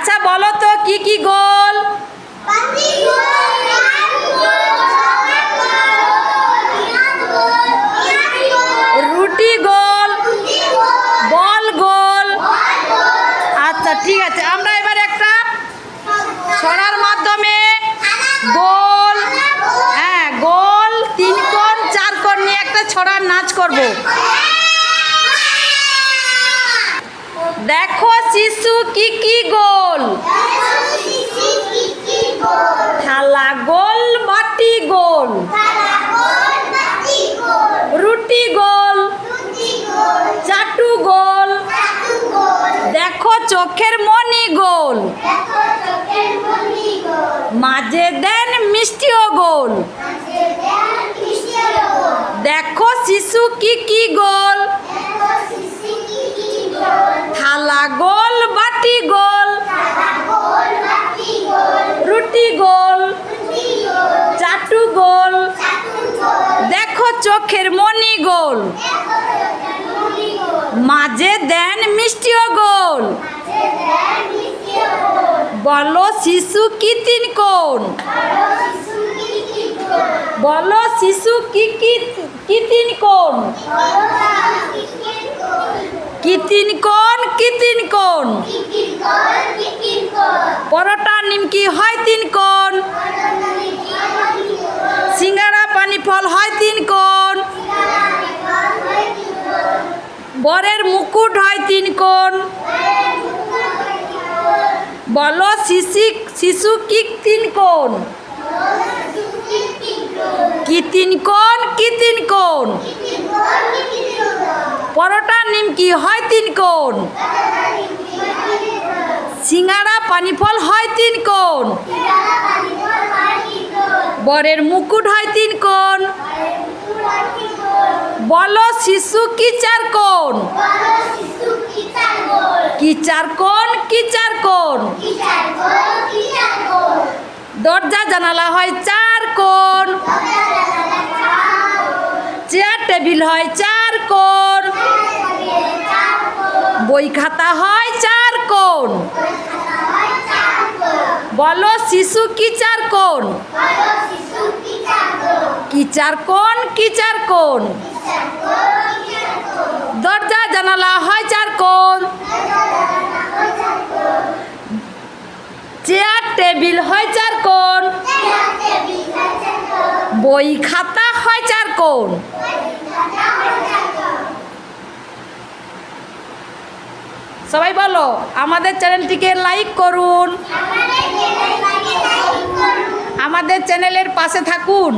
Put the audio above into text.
আচ্ছা বলো তো কি কি গোল? রুটি গোল বল গোল। আচ্ছা ঠিক আছে আমরা এবার একটা ছড়ার মাধ্যমে গোল হ্যাঁ গোল তিন কোণ চার কোণ নিয়ে একটা ছড়ার নাচ করব। দেখো শিশু কি কি গোল? চোখের মনি গোল। মাঝে দেন মিষ্টিও গোল। দেখো শিশু কি কি গোল। থালা গোল বাটি গোল। রুটি গোল। চাটু গোল। দেখো চোখের মনি গোল। মাঝে দেন মিষ্টিও গোল। বলো শিশু কি তিন কোন বলো শিশু কি কি তিন কোন কি তিন কোন কি তিন কোন পরোটা নিমকি হয় তিন কোন সিঙ্গারা পানি ফল হয় তিন কোন বরের মুকুট হয় তিন কোন বলো শিশি, শিশু কি তিন কোন কি তিন কোন কি তিন কোন পরোটা নিমকি হয় তিন কোন সিঙ্গারা পানি ফল হয় তিন কোন বরের মুকুট হয় তিন কোন বলো শিশু কি চার কোন কি চার কোন কি চার কোন দরজা জানালা হয় চার কোন চেয়ার টেবিল হয় চার কোন বই খাতা হয় চার কোন বলো শিশু কি চার কোন কি চার কোন কি চার কোন দরজা জানালা হয় চার কোন চেয়ার টেবিল হয় চার কোন বই খাতা হয় চার কোন সবাই বলো, আমাদের চ্যানেলটিকে লাইক করুন। আমাদের চ্যানেলের পাশে থাকুন।